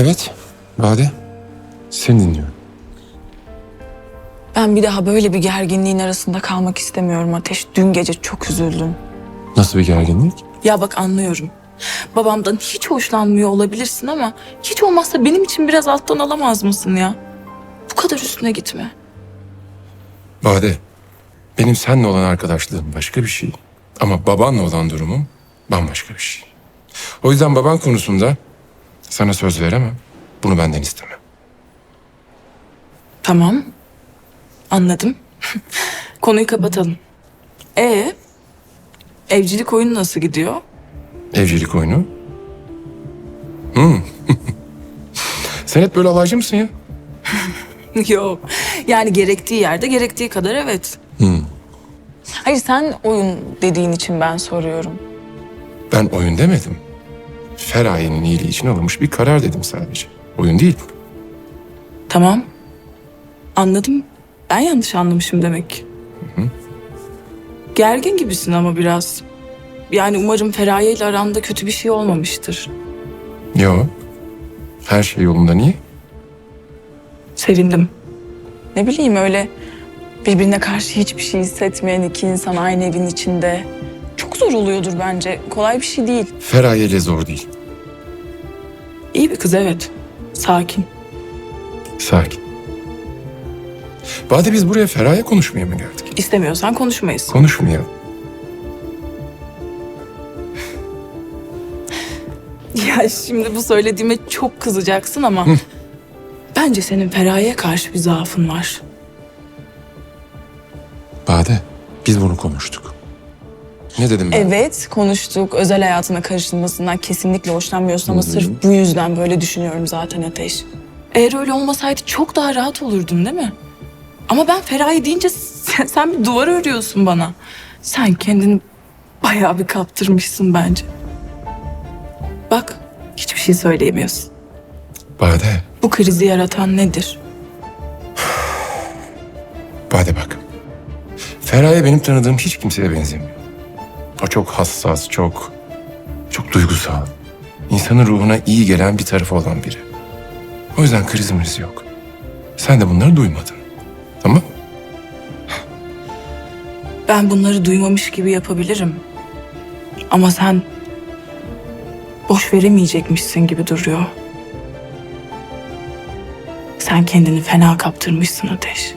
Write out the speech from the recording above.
Evet, Bade. Seni dinliyorum. Ben bir daha böyle bir gerginliğin arasında kalmak istemiyorum Ateş. Dün gece çok üzüldüm. Nasıl bir gerginlik? Ya bak anlıyorum. Babamdan hiç hoşlanmıyor olabilirsin ama hiç olmazsa benim için biraz alttan alamaz mısın ya? Bu kadar üstüne gitme. Bade, benim seninle olan arkadaşlığım başka bir şey. Ama babanla olan durumum bambaşka bir şey. O yüzden baban konusunda sana söz veremem. Bunu benden isteme. Tamam. Anladım. Konuyu kapatalım. E evcilik oyunu nasıl gidiyor? Evcilik oyunu. Hmm. Sen hep böyle alaycı mısın ya? Yok. Yani gerektiği yerde gerektiği kadar evet. Hayır sen oyun dediğin için ben soruyorum. Ben oyun demedim. Feraye'nin iyiliği için alınmış bir karar dedim sadece. Oyun değil. Tamam. Anladım. Ben yanlış anlamışım demek. Gergin gibisin ama biraz. Yani umarım Feraye ile aranda kötü bir şey olmamıştır. Yo. Her şey yolunda niye? Sevindim. Ne bileyim öyle birbirine karşı hiçbir şey hissetmeyen iki insan aynı evin içinde. Zor oluyordur bence. Kolay bir şey değil. Feraye ile zor değil. İyi bir kız evet. Sakin. Sakin. Bade biz buraya Feraye konuşmaya mı geldik? İstemiyorsan konuşmayız. Konuşmayalım. Ya şimdi bu söylediğime çok kızacaksın ama... Bence senin Feraye'ye karşı bir zaafın var. Bade biz bunu konuştuk. Ne dedim ben? Evet konuştuk. Özel hayatına karışılmasından kesinlikle hoşlanmıyorsun ama sırf bu yüzden böyle düşünüyorum zaten Ateş. Eğer öyle olmasaydı çok daha rahat olurdun değil mi? Ama ben Feraye deyince sen, sen bir duvar örüyorsun bana. Sen kendini bayağı bir kaptırmışsın bence. Bak hiçbir şey söyleyemiyorsun. Bade, Bu krizi yaratan nedir? Bade bak. Feraye benim tanıdığım hiç kimseye benzemiyor. O çok hassas, çok, çok duygusal. İnsanın ruhuna iyi gelen bir tarafı olan biri. O yüzden krizimiz yok. Sen de bunları duymadın. Tamam? Ben bunları duymamış gibi yapabilirim. Ama sen boş veremeyecekmişsin gibi duruyor. Sen kendini fena kaptırmışsın Ateş.